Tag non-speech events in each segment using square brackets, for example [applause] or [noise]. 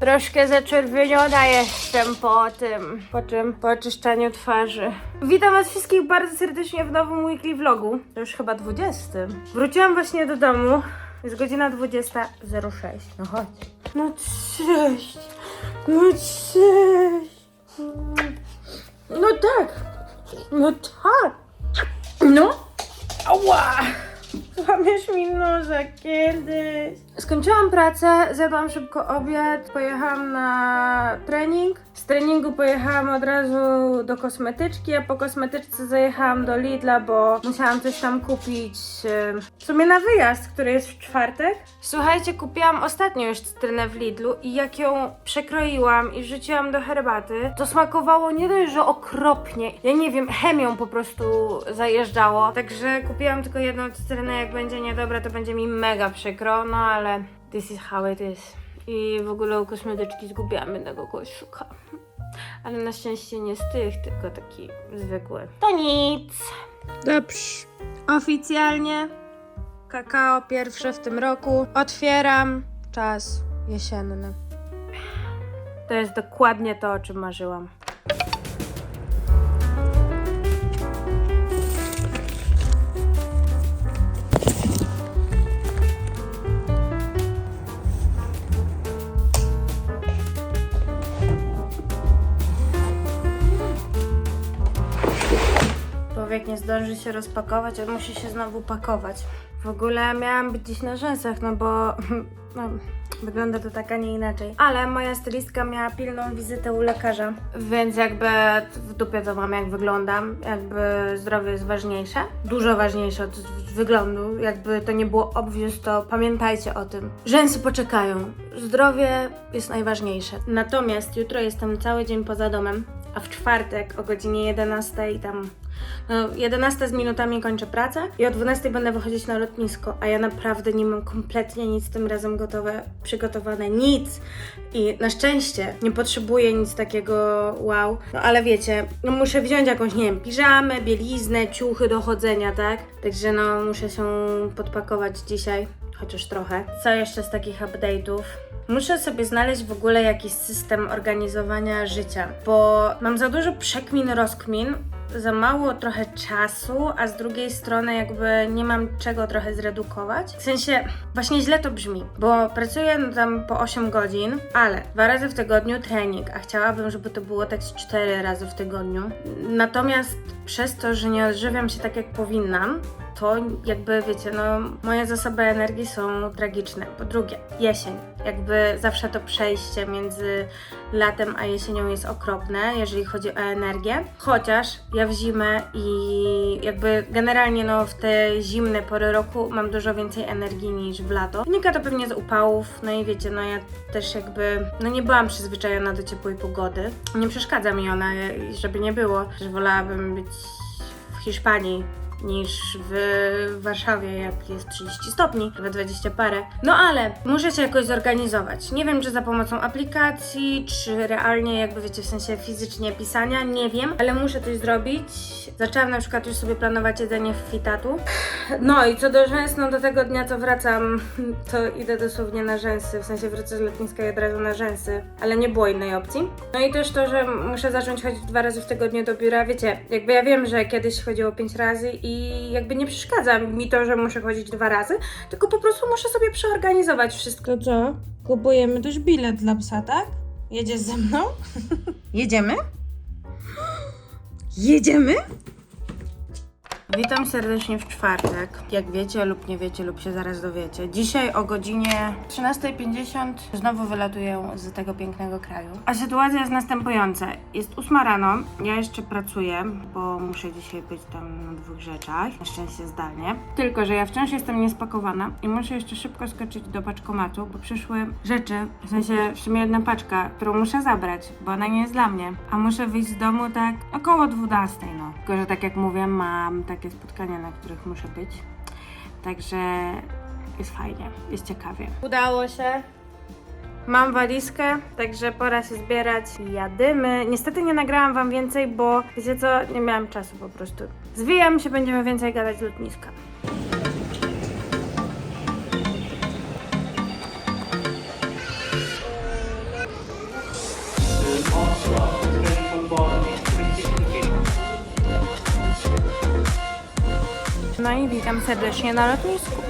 Troszkę zaczerwieniona jestem po tym, po tym, po oczyszczaniu twarzy. Witam was wszystkich bardzo serdecznie w nowym weekly vlogu. To już chyba 20. Wróciłam właśnie do domu. Jest godzina 20.06. No chodź. No cześć. No cześć. No tak. No tak. No. Ała. Złamiesz mi noża kiedyś. Skończyłam pracę, zjadłam szybko obiad, pojechałam na trening. Z treningu pojechałam od razu do kosmetyczki, a po kosmetyczce zajechałam do Lidla, bo musiałam coś tam kupić w sumie na wyjazd, który jest w czwartek. Słuchajcie, kupiłam ostatnio już cytrynę w Lidlu i jak ją przekroiłam i wrzuciłam do herbaty, to smakowało nie dość, że okropnie. Ja nie wiem, chemią po prostu zajeżdżało. Także kupiłam tylko jedną cytrynę, jak będzie niedobra, to będzie mi mega przykro, no ale this is how it is. I w ogóle u kosmetyczki zgubiłam jednego koszuka. Ale na szczęście nie z tych, tylko taki zwykły. To nic. Dobrze. Oficjalnie kakao pierwsze w tym roku. Otwieram czas jesienny. To jest dokładnie to, o czym marzyłam. Człowiek nie zdąży się rozpakować, on musi się znowu pakować. W ogóle miałam być dziś na rzęsach, no bo [laughs] no, wygląda to tak, a nie inaczej. Ale moja stylistka miała pilną wizytę u lekarza, więc jakby w dupie to mam, jak wyglądam. Jakby zdrowie jest ważniejsze, dużo ważniejsze od wyglądu. Jakby to nie było obvious, to pamiętajcie o tym. Rzęsy poczekają. Zdrowie jest najważniejsze. Natomiast jutro jestem cały dzień poza domem, a w czwartek o godzinie 11 tam no, 11 z minutami kończę pracę i o 12 będę wychodzić na lotnisko, a ja naprawdę nie mam kompletnie nic tym razem gotowe, przygotowane, nic. I na szczęście nie potrzebuję nic takiego wow. No ale wiecie, no muszę wziąć jakąś, nie wiem, piżamę, bieliznę, ciuchy do chodzenia, tak? Także no muszę się podpakować dzisiaj, chociaż trochę. Co jeszcze z takich update'ów? Muszę sobie znaleźć w ogóle jakiś system organizowania życia, bo mam za dużo przekmin, rozkmin, za mało trochę czasu, a z drugiej strony jakby nie mam czego trochę zredukować. W sensie właśnie źle to brzmi, bo pracuję tam po 8 godzin, ale dwa razy w tygodniu trening, a chciałabym, żeby to było tak z 4 razy w tygodniu. Natomiast przez to, że nie odżywiam się tak jak powinnam, to jakby wiecie, no moje zasoby energii są tragiczne. Po drugie, jesień. Jakby zawsze to przejście między latem a jesienią jest okropne, jeżeli chodzi o energię. Chociaż ja w zimę i jakby generalnie no w te zimne pory roku mam dużo więcej energii niż w lato. Wynika to pewnie z upałów, no i wiecie, no ja też jakby, no nie byłam przyzwyczajona do ciepłej pogody. Nie przeszkadza mi ona, żeby nie było, że wolałabym być w Hiszpanii niż w Warszawie, jak jest 30 stopni, chyba 20 parę. No ale muszę się jakoś zorganizować. Nie wiem, czy za pomocą aplikacji, czy realnie, jakby wiecie, w sensie fizycznie pisania, nie wiem, ale muszę coś zrobić. Zaczęłam na przykład już sobie planować jedzenie w fitatu. No i co do rzęs, no do tego dnia co wracam, to idę dosłownie na rzęsy, w sensie wrócę z lotniska i od razu na rzęsy, ale nie było innej opcji. No i też to, że muszę zacząć chodzić dwa razy w tygodniu do biura, wiecie, jakby ja wiem, że kiedyś chodziło pięć razy i jakby nie przeszkadza mi to, że muszę chodzić dwa razy, tylko po prostu muszę sobie przeorganizować wszystko. To co? Kupujemy też bilet dla psa, tak? Jedziesz ze mną? [laughs] Jedziemy? [gasps] Jedziemy? Witam serdecznie w czwartek. Jak wiecie lub nie wiecie lub się zaraz dowiecie. Dzisiaj o godzinie 13.50 znowu wylatuję z tego pięknego kraju. A sytuacja jest następująca. Jest 8 rano, ja jeszcze pracuję, bo muszę dzisiaj być tam na dwóch rzeczach, na szczęście zdalnie. Tylko, że ja wciąż jestem niespakowana i muszę jeszcze szybko skoczyć do paczkomatu, bo przyszły rzeczy, w sensie w sumie jedna paczka, którą muszę zabrać, bo ona nie jest dla mnie. A muszę wyjść z domu tak około 12, no. Tylko, że tak jak mówię, mam takie spotkania, na których muszę być. Także jest fajnie, jest ciekawie. Udało się. Mam walizkę, także pora się zbierać i jadymy. Niestety nie nagrałam wam więcej, bo wiecie co, nie miałam czasu po prostu. Zwijam się, będziemy więcej gadać z lotniska. No witam serdecznie na lotnisku.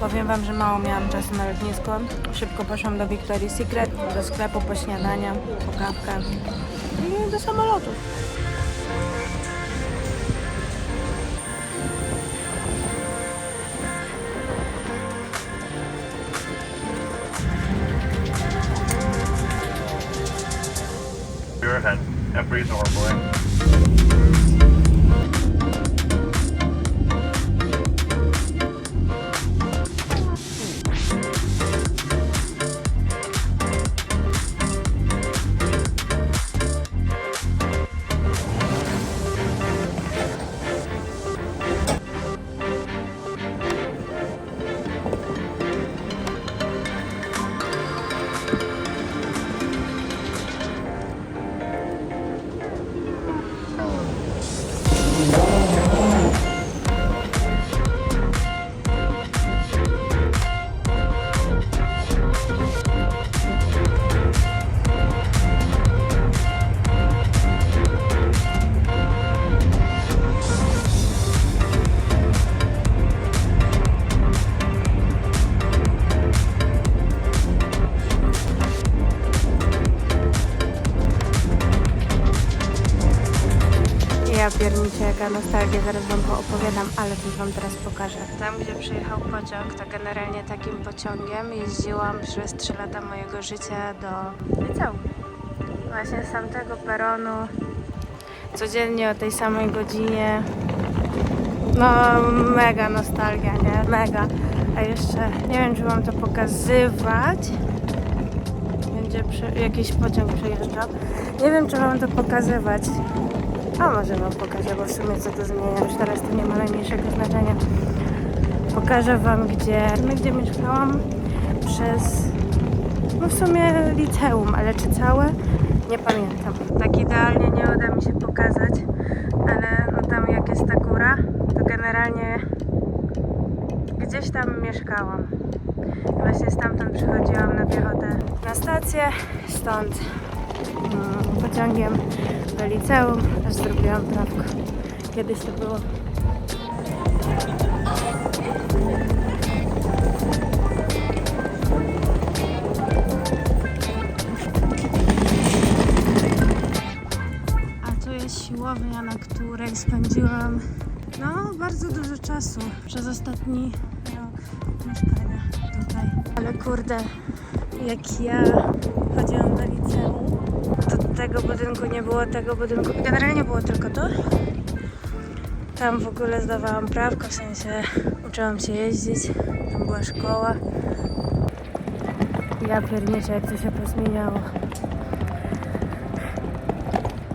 Powiem Wam, że mało miałam czasu na lotnisku. Szybko poszłam do Victoria's Secret, do sklepu po śniadania, po kawkę i do samolotu. You're ahead and breathe Ja pierniczę, jaka nostalgia, zaraz Wam opowiadam, ale też Wam teraz pokażę. Tam, gdzie przyjechał pociąg, to generalnie takim pociągiem jeździłam przez 3 lata mojego życia do liceum. Właśnie z tamtego peronu, codziennie o tej samej godzinie. No, mega nostalgia, nie? Mega. A jeszcze, nie wiem, czy Wam to pokazywać. Będzie przy, jakiś pociąg przyjeżdżał. Nie wiem, czy Wam to pokazywać. A może wam pokażę, bo w sumie co to zmienia, już teraz to nie ma najmniejszego znaczenia. Pokażę wam, gdzie, gdzie mieszkałam przez, no w sumie liceum, ale czy całe? Nie pamiętam. Tak idealnie nie uda mi się pokazać, ale no tam jak jest ta góra, to generalnie gdzieś tam mieszkałam. Właśnie stamtąd przychodziłam na piechotę na stację, stąd mm, pociągiem do liceum, aż zrobiłam prawko. Kiedyś to było. A tu jest siłownia, na której spędziłam no bardzo dużo czasu przez ostatni rok mieszkania tutaj. Ale kurde, jak ja chodziłam do liceum, tego budynku nie było, tego budynku. Generalnie było tylko to. Tam w ogóle zdawałam prawko, w sensie uczyłam się jeździć. Tam była szkoła. Ja pierniczę, jak to się pozmieniało.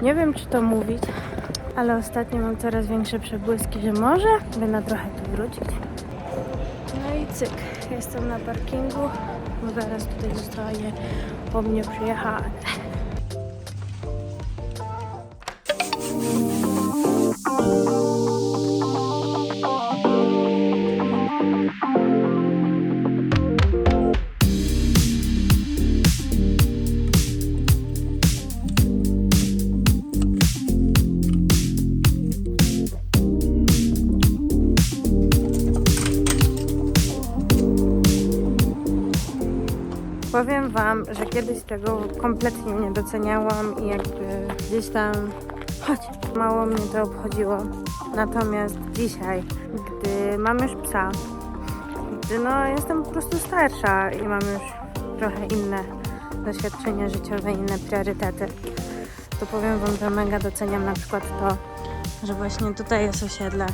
Nie wiem, czy to mówić, ale ostatnio mam coraz większe przebłyski, że może na trochę tu wrócić. No i cyk, jestem na parkingu, bo zaraz tutaj zostaje po mnie przyjechać. Powiem Wam, że kiedyś tego kompletnie nie doceniałam i jakby gdzieś tam, chodź, mało mnie to obchodziło. Natomiast dzisiaj, gdy mam już psa, gdy no jestem po prostu starsza i mam już trochę inne doświadczenia życiowe, inne priorytety, to powiem Wam, że mega doceniam na przykład to, że właśnie tutaj jest osiedle.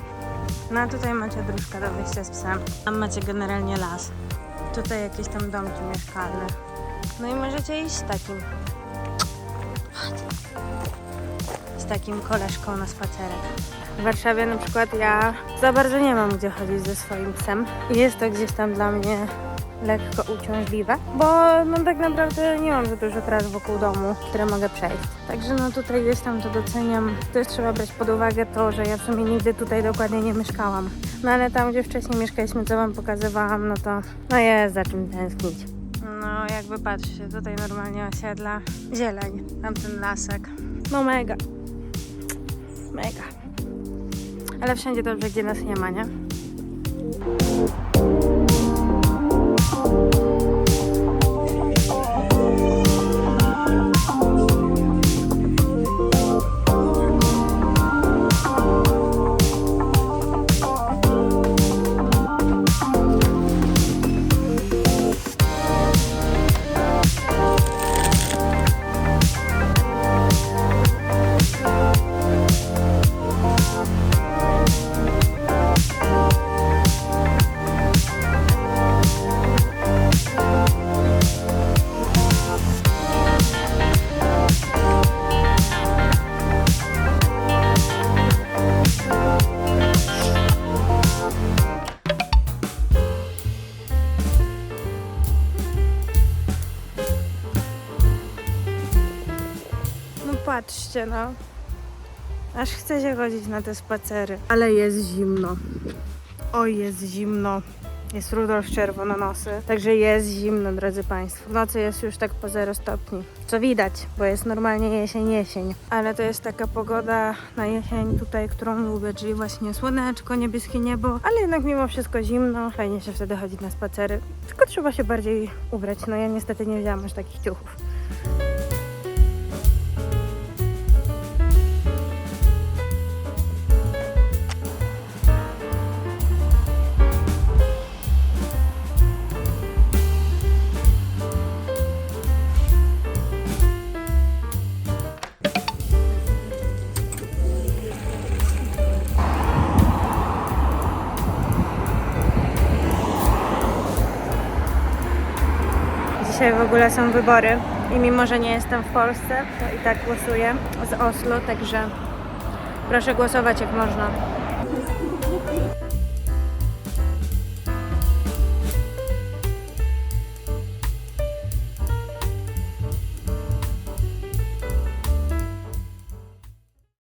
No a tutaj macie dróżkę do wyjścia z psem. Tam macie generalnie las. Tutaj jakieś tam domki mieszkalne. No i możecie iść z takim. Z takim koleżką na spacerek. W Warszawie na przykład ja za bardzo nie mam gdzie chodzić ze swoim psem. Jest to gdzieś tam dla mnie lekko uciążliwe, bo no tak naprawdę nie mam za dużo tras wokół domu, które mogę przejść. Także no tutaj gdzieś tam to doceniam. Też trzeba brać pod uwagę to, że ja w sumie nigdy tutaj dokładnie nie mieszkałam. No ale tam, gdzie wcześniej mieszkaliśmy, co wam pokazywałam, no to no jest za czym tęsknić. No jakby patrzcie, tutaj normalnie osiedla, zieleń, tamten lasek. No mega. Mega. Ale wszędzie dobrze, gdzie nas nie ma, nie? No. Aż chce się chodzić na te spacery. Ale jest zimno. Oj, jest zimno. Jest Rudolf czerwononosy. Także jest zimno, drodzy Państwo. W nocy jest już tak po 0 stopni. Co widać, bo jest normalnie jesień, jesień. Ale to jest taka pogoda na jesień tutaj, którą lubię, czyli właśnie słoneczko, niebieskie niebo, ale jednak mimo wszystko zimno. Fajnie się wtedy chodzić na spacery. Tylko trzeba się bardziej ubrać. No ja niestety nie wzięłam aż takich ciuchów. Dzisiaj w ogóle są wybory i mimo, że nie jestem w Polsce, to i tak głosuję z Oslo, także proszę głosować jak można.